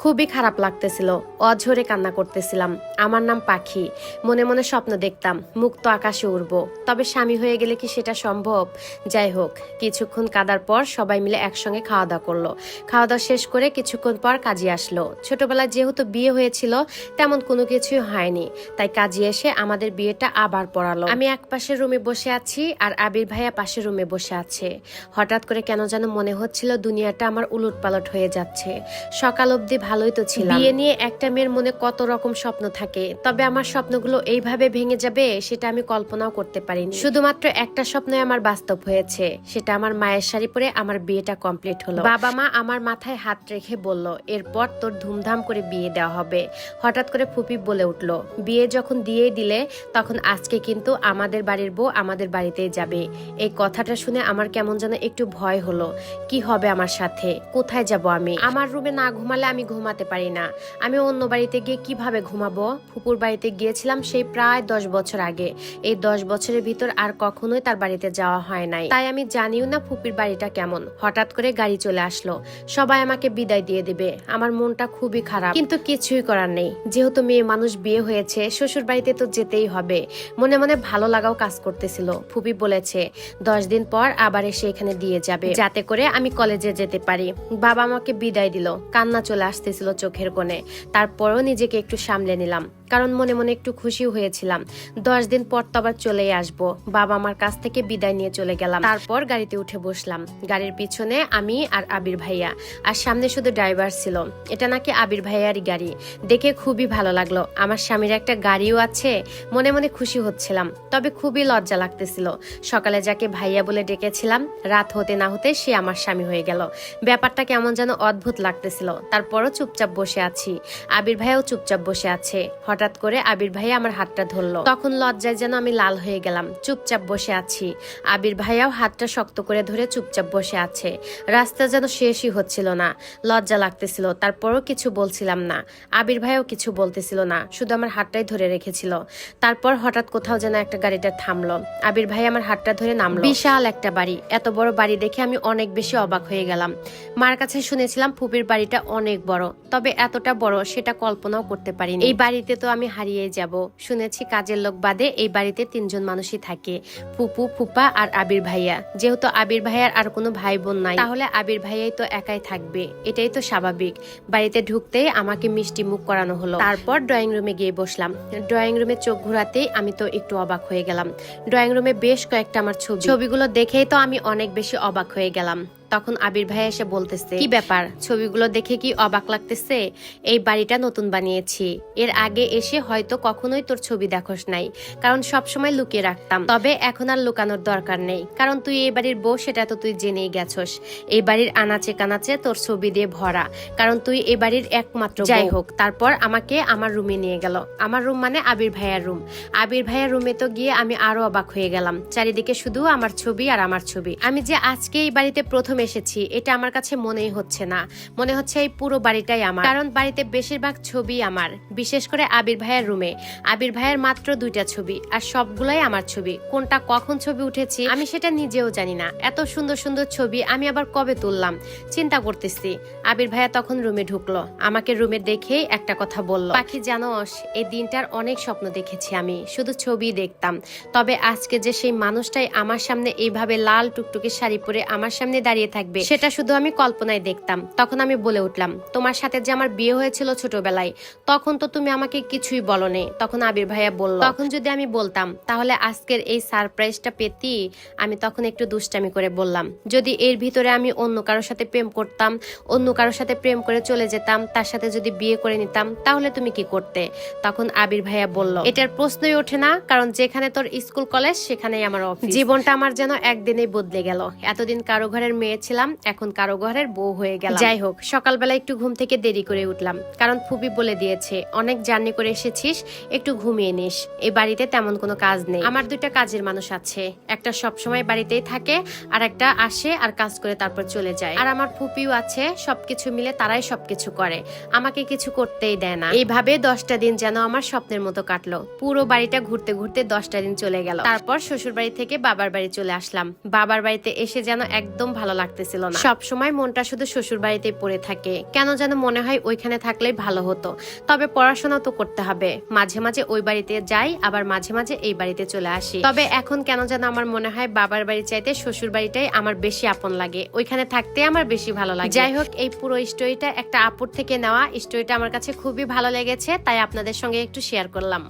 খুবই খারাপ লাগতেছিল। অঝরে কান্না করতেছিলাম। আমার নাম পাখি। মনে মনে স্বপ্ন দেখতাম, মুক্ত আকাশে উড়ব। তবে স্বামী হয়ে গেলে কি সেটা সম্ভব? যাই হোক, কিছুক্ষণ কাদার পর সবাই মিলে একসঙ্গে খাওয়া দাওয়া করল। খাওয়া দাওয়া শেষ করে কিছুক্ষণ পর কাজী আসলো। ছোটবেলায় যেহেতু বিয়ে হয়েছিল, তেমন কোনো কিছুই হয়নি। তাই কাজী এসে আমাদের বিয়েটা আবার পড়ালো। আমি এক পাশের রুমে বসে আছি আর আবির ভাইয়া পাশের রুমে বসে আছে। হঠাৎ করে কেন যেন মনে হচ্ছিল দুনিয়াটা আমার উলট পালট হয়ে যাচ্ছে। সকাল অবধি ভালোই তো ছিল বিয়ে নিয়ে একটা মেয়ের মনে কত রকম স্বপ্ন থাকে, তবে আমার স্বপ্নগুলো এইভাবে ভেঙে যাবে সেটা আমি কল্পনাও করতে পারিনি। শুধুমাত্র একটা স্বপ্নই আমার বাস্তব হয়েছে, সেটা আমার মায়ের শাড়ি পরে আমার বিয়েটা কমপ্লিট হলো। বাবা মা আমার মাথায় হাত রেখে বলল, এরপর তোর ধুমধাম করে বিয়ে দেওয়া হবে। হঠাৎ করে ফুপি বলে উঠল, বিয়ে যখন দিয়ে দিলে, তখন আজকে কিন্তু আমাদের বাড়ির বউ আমাদের বাড়িতেই যাবে। এই কথাটা শুনে আমার কেমন যেন একটু ভয় হলো, কি হবে আমার সাথে? কোথায় যাব আমি? আমার রুমে না ঘুমালে আমি ঘুমাতে পারি না। আমি অন্য বাড়িতে গিয়ে কীভাবে ঘুমাবো? ফুপুর বাড়িতে গিয়েছিলাম সেই প্রায় দশ বছর আগে। এই দশ বছরের ভিতর আর কখনোই তার বাড়িতে যাওয়া হয় নাই। তাই আমি জানিও না ফুপির বাড়িটা কেমন। হঠাৎ করে গাড়ি চলে আসলো। সবাই আমাকে বিদায় দিয়ে দিবে। আমার মনটা খুবই খারাপ। কিন্তু কিছুই করার নেই। যেহেতু মেয়ে মানুষ বিয়ে হয়েছে, শ্বশুর বাড়িতে তো যেতেই হবে। মনে মনে ভালো লাগাও কাজ করতেছিল। ফুপি বলেছে, দশ দিন পর আবার এসে এখানে দিয়ে যাবে। যাতে করে আমি কলেজে যেতে পারি। বাবা আমাকে বিদায় দিল। কান্না চলে আসতেছিল চোখের কোণে। তারপরও নিজেকে একটু সামলে নিলাম। কারণ মনে মনে একটু খুশি হয়েছিলাম। দশ দিন পর তো আবার চলেই আসব। বাবা আমার কাছ থেকে বিদায় নিয়ে চলে গেলাম। তারপর গাড়িতে উঠে বসলাম। গাড়ির পিছনে আমি আর আবির ভাইয়া। আর সামনে শুধু ড্রাইভার ছিল। এটা নাকি আবির ভাইয়ারই গাড়ি। দেখে খুবই ভালো লাগল। আমার স্বামীর একটা গাড়িও আছে। মনে মনে খুশি হচ্ছিলাম। তবে খুবই লজ্জা লাগতেছিল। সকালে যাকে ভাইয়া বলে ডেকেছিলাম, রাত হতে না হতে সে আমার স্বামী হয়ে গেল। ব্যাপারটা কেমন যেন অদ্ভুত লাগতেছিল। তারপরও চুপচাপ বসে আছি। আবির ভাইয়াও চুপচাপ বসে আছে। করে আবির ভাইয়া আমার হাতটা ধরলো। তখন লজ্জায় যেন আমি লাল হয়ে গেলাম, চুপচাপ বসে আছি। আবির ভাইয়াও হাতটা শক্ত করে ধরে চুপচাপ বসে আছে। রাস্তা যেন শেষই হচ্ছিল না। লজ্জা লাগতেছিল, তারপরও কিছু বলছিলাম না। আবির ভাইয়াও কিছু বলতেছিল না, শুধু আমার হাতটাই ধরে রেখেছিল। তারপর হঠাৎ কোথাও যেন একটা গাড়িটা থামলো। আবির ভাই আমার হাতটা ধরে নামলো। বিশাল একটা বাড়ি। এত বড় বাড়ি দেখে আমি অনেক বেশি অবাক হয়ে গেলাম। মার কাছে শুনেছিলাম ফুপির বাড়িটা অনেক বড়, তবে এতটা বড় সেটা কল্পনাও করতে পারিনি। এই বাড়িতে তো আমি হারিয়ে যাব। শুনেছি কাজের লোক বাদে এই বাড়িতে তিনজন মানুষই থাকে, ফুপু, ফুপা আর আবির ভাইয়া। যেহেতু আবির ভাইয়ার আর কোনো ভাই বোন নাই, তাহলে আবির ভাইয়াই তো একাই থাকবে। এটাই তো স্বাভাবিক। বাড়িতে ঢুকতেই আমাকে মিষ্টি মুখ করানো হলো। তারপর ড্রয়িং রুমে গিয়ে বসলাম। ড্রয়িং রুমে চোখ ঘোরাতেই আমি তো একটু অবাক হয়ে গেলাম। ড্রয়িং রুমে বেশ কয়েকটা আমার ছবি। ছবিগুলো দেখেই তো আমি অনেক বেশি অবাক হয়ে গেলাম। তখন আবির ভাই এসে বলতেছে কি ব্যাপার? ছবিগুলো দেখে কি অবাক লাগতেছে? এই বাড়িটা নতুন বানিয়েছি। এর আগে এসে হয়তো কখনোই তোর ছবি দেখোস নাই কারণ সব সময় লুকিয়ে রাখতাম। তবে এখন আর লুকানোর দরকার নেই কারণ তুই এই বাড়ির বউ সেটা তো তুই জেনেই গেছস। এই বাড়ির আনাচে কানাচে তোর ছবি দিয়ে ভরা কারণ তুই এই বাড়ির একমাত্র যাই হোক তারপর আমাকে আমার রুমে নিয়ে গেল। আমার রুম মানে আবির ভাইয়ার রুম। আবির ভাইয়ার রুমে তো গিয়ে আমি আরও অবাক হয়ে গেলাম। চারিদিকে শুধু আমার ছবি আর আমার ছবি। আমি যে আজকে এই বাড়িতে প্রথম এসেছি, এটা আমার কাছে মনেই হচ্ছে না। মনে হচ্ছে এই পুরো বাড়িটাই আমার। কারণ বাড়িতে বেশিরভাগ ছবি আমার, বিশেষ করে আবির ভাইয়ের রুমে। আবির ভাইয়ের মাত্র দুইটা ছবি, আর সবগুলাই আমার ছবি। কোনটা কখন ছবি উঠেছি, আমি সেটা নিজেও জানি না। এত সুন্দর সুন্দর ছবি আমি আবার কবে তুললাম? চিন্তা করতেছি। আবির ভাইয়া তখন রুমে ঢুকলো, আমাকে রুমে দেখেই একটা কথা বলল। পাখি জানোস, এই দিনটার অনেক স্বপ্ন দেখেছি আমি, শুধু ছবি দেখতাম। তবে আজকে যে সেই মানুষটাই আমার সামনে এইভাবে লাল টুকটুকে শাড়ি পরে আমার সামনে দাঁড়িয়ে থাকবে। সেটা শুধু আমি কল্পনায় দেখতাম। তখন আমি বলে উঠলাম, তোমার সাথে যে আমার বিয়ে হয়েছিল ছোটবেলায়, তখন তো তুমি আমাকে কিছুই বলনি। তখন আবির ভাইয়া বলল, তখন যদি আমি বলতাম, তাহলে আজকের এই সারপ্রাইজটা পেতি? আমি তখন একটু দুষ্টামি করে বললাম, যদি এর ভিতরে আমি অন্য কারোর সাথে প্রেম করতাম, অন্য কারোর সাথে প্রেম করে চলে যেতাম, তার সাথে যদি বিয়ে করে নিতাম, তাহলে তুমি কি করতে? তখন আবির ভাইয়া বলল, এটার প্রশ্নই ওঠে না, কারণ যেখানে তোর স্কুল কলেজ, সেখানেই আমার অফিস। জীবনটা আমার যেন একদিনেই বদলে গেল। এতদিন কারও ঘরের মেয়ে ছিলাম এখন কারও ঘরের বউ হয়ে গেল যাই হোক, সকালবেলা একটু ঘুম থেকে দেরি করে উঠলাম, কারণ ফুবি বলে দিয়েছে, অনেক জার্নি করে এসেছিস, একটু ঘুমিয়ে নিস। এই বাড়িতে তেমন কোনো কাজ নেই। আমার দুইটা কাজের মানুষ আছে, একটা সব সময় বাড়িতেই থাকে, আর একটা আসে আর কাজ করে তারপর চলে যায়। আর আমার ফুপিও আছে, সবকিছু মিলে তারাই সবকিছু করে, আমাকে কিছু করতেই দেয় না। এইভাবে দশটা দিন যেন আমার স্বপ্নের মতো কাটলো। পুরো বাড়িটা ঘুরতে ঘুরতে দশটা দিন চলে গেল। তারপর শ্বশুর বাড়ি থেকে বাবার বাড়ি চলে আসলাম। বাবার বাড়িতে এসে যেন একদম ভালো লাগ লাগতেছিল না। সব সময় মনটা শুধু শ্বশুর বাড়িতেই পড়ে থাকে। কেন যেন মনে হয় ওইখানে থাকলেই ভালো হতো। তবে পড়াশোনা তো করতে হবে। মাঝে মাঝে ওই বাড়িতে যাই, আবার মাঝে মাঝে এই বাড়িতে চলে আসি। তবে এখন কেন যেন আমার মনে হয় বাবার বাড়ি চাইতে শ্বশুর বাড়িটাই আমার বেশি আপন লাগে। ওইখানে থাকতে আমার বেশি ভালো লাগে। যাই হোক, এই পুরো স্টোরিটা একটা আপুর থেকে নেওয়া। স্টোরিটা আমার কাছে খুবই ভালো লেগেছে, তাই আপনাদের সঙ্গে একটু শেয়ার করলাম।